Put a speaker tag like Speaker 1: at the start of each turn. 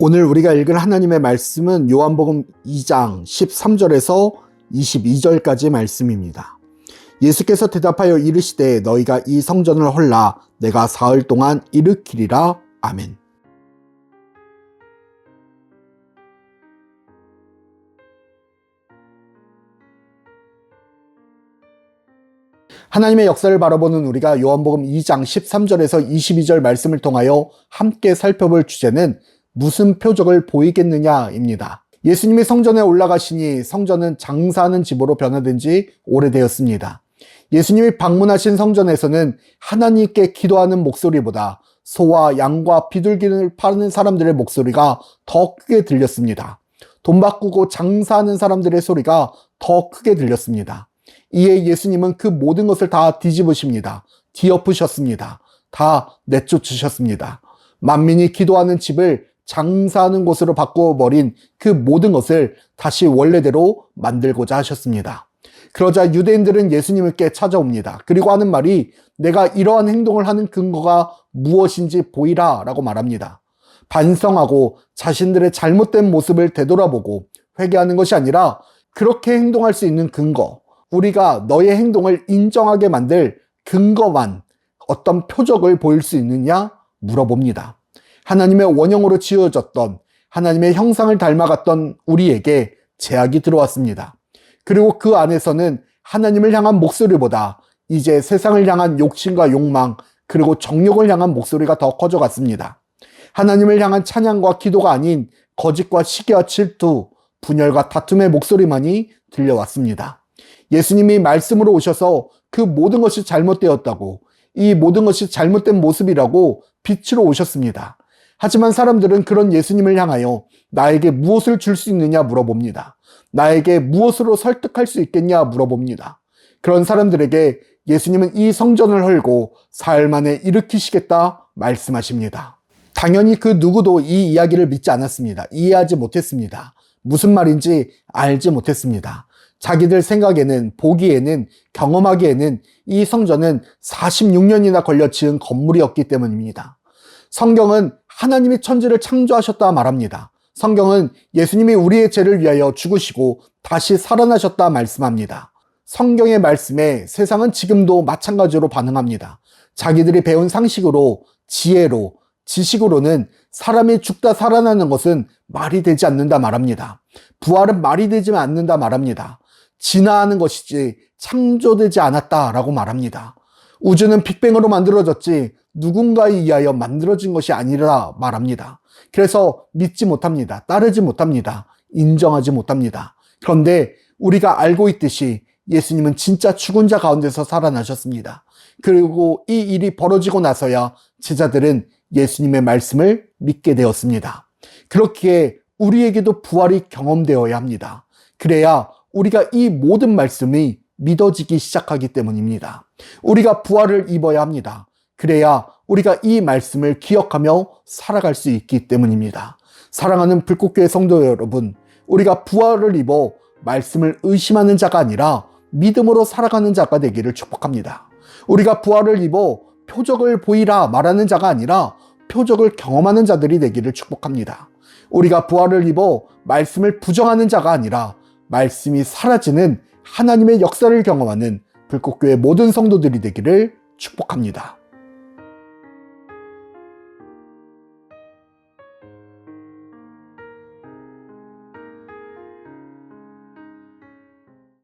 Speaker 1: 오늘 우리가 읽을 하나님의 말씀은 요한복음 2장 13절에서 22절까지 말씀입니다. 예수께서 대답하여 이르시되 너희가 이 성전을 헐라 내가 사흘 동안 일으키리라. 아멘. 하나님의 역사를 바라보는 우리가 요한복음 2장 13절에서 22절 말씀을 통하여 함께 살펴볼 주제는 무슨 표적을 보이겠느냐입니다. 예수님이 성전에 올라가시니 성전은 장사하는 집으로 변화된 지 오래되었습니다. 예수님이 방문하신 성전에서는 하나님께 기도하는 목소리보다 소와 양과 비둘기를 파는 사람들의 목소리가 더 크게 들렸습니다. 돈 바꾸고 장사하는 사람들의 소리가 더 크게 들렸습니다. 이에 예수님은 그 모든 것을 다 뒤집으십니다. 뒤엎으셨습니다. 다 내쫓으셨습니다. 만민이 기도하는 집을 장사하는 곳으로 바꾸어 버린 그 모든 것을 다시 원래대로 만들고자 하셨습니다. 그러자 유대인들은 예수님께 찾아옵니다. 그리고 하는 말이 내가 이러한 행동을 하는 근거가 무엇인지 보이라 라고 말합니다. 반성하고 자신들의 잘못된 모습을 되돌아보고 회개하는 것이 아니라 그렇게 행동할 수 있는 근거, 우리가 너의 행동을 인정하게 만들 근거만 어떤 표적을 보일 수 있느냐 물어봅니다. 하나님의 원형으로 지어졌던 하나님의 형상을 닮아갔던 우리에게 제약이 들어왔습니다. 그리고 그 안에서는 하나님을 향한 목소리보다 이제 세상을 향한 욕심과 욕망, 그리고 정욕을 향한 목소리가 더 커져갔습니다. 하나님을 향한 찬양과 기도가 아닌 거짓과 시기와 질투, 분열과 다툼의 목소리만이 들려왔습니다. 예수님이 말씀으로 오셔서 그 모든 것이 잘못되었다고, 이 모든 것이 잘못된 모습이라고 빛으로 오셨습니다. 하지만 사람들은 그런 예수님을 향하여 나에게 무엇을 줄 수 있느냐 물어봅니다. 나에게 무엇으로 설득할 수 있겠냐 물어봅니다. 그런 사람들에게 예수님은 이 성전을 헐고 사흘 만에 일으키시겠다 말씀하십니다. 당연히 그 누구도 이 이야기를 믿지 않았습니다. 이해하지 못했습니다. 무슨 말인지 알지 못했습니다. 자기들 생각에는, 보기에는, 경험하기에는 이 성전은 46년이나 걸려 지은 건물이었기 때문입니다. 성경은 하나님이 천지를 창조하셨다 말합니다. 성경은 예수님이 우리의 죄를 위하여 죽으시고 다시 살아나셨다 말씀합니다. 성경의 말씀에 세상은 지금도 마찬가지로 반응합니다. 자기들이 배운 상식으로, 지혜로, 지식으로는 사람이 죽다 살아나는 것은 말이 되지 않는다 말합니다. 부활은 말이 되지 않는다 말합니다. 진화하는 것이지 창조되지 않았다라고 말합니다. 우주는 빅뱅으로 만들어졌지 누군가에 의하여 만들어진 것이 아니라 말합니다. 그래서 믿지 못합니다. 따르지 못합니다. 인정하지 못합니다. 그런데 우리가 알고 있듯이 예수님은 진짜 죽은 자 가운데서 살아나셨습니다. 그리고 이 일이 벌어지고 나서야 제자들은 예수님의 말씀을 믿게 되었습니다. 그렇기에 우리에게도 부활이 경험되어야 합니다. 그래야 우리가 이 모든 말씀이 믿어지기 시작하기 때문입니다. 우리가 부활을 입어야 합니다. 그래야 우리가 이 말씀을 기억하며 살아갈 수 있기 때문입니다. 사랑하는 불꽃교회 성도 여러분, 우리가 부활을 입어 말씀을 의심하는 자가 아니라 믿음으로 살아가는 자가 되기를 축복합니다. 우리가 부활을 입어 표적을 보이라 말하는 자가 아니라 표적을 경험하는 자들이 되기를 축복합니다. 우리가 부활을 입어 말씀을 부정하는 자가 아니라 말씀이 사라지는 하나님의 역사를 경험하는 불꽃교회 모든 성도들이 되기를 축복합니다.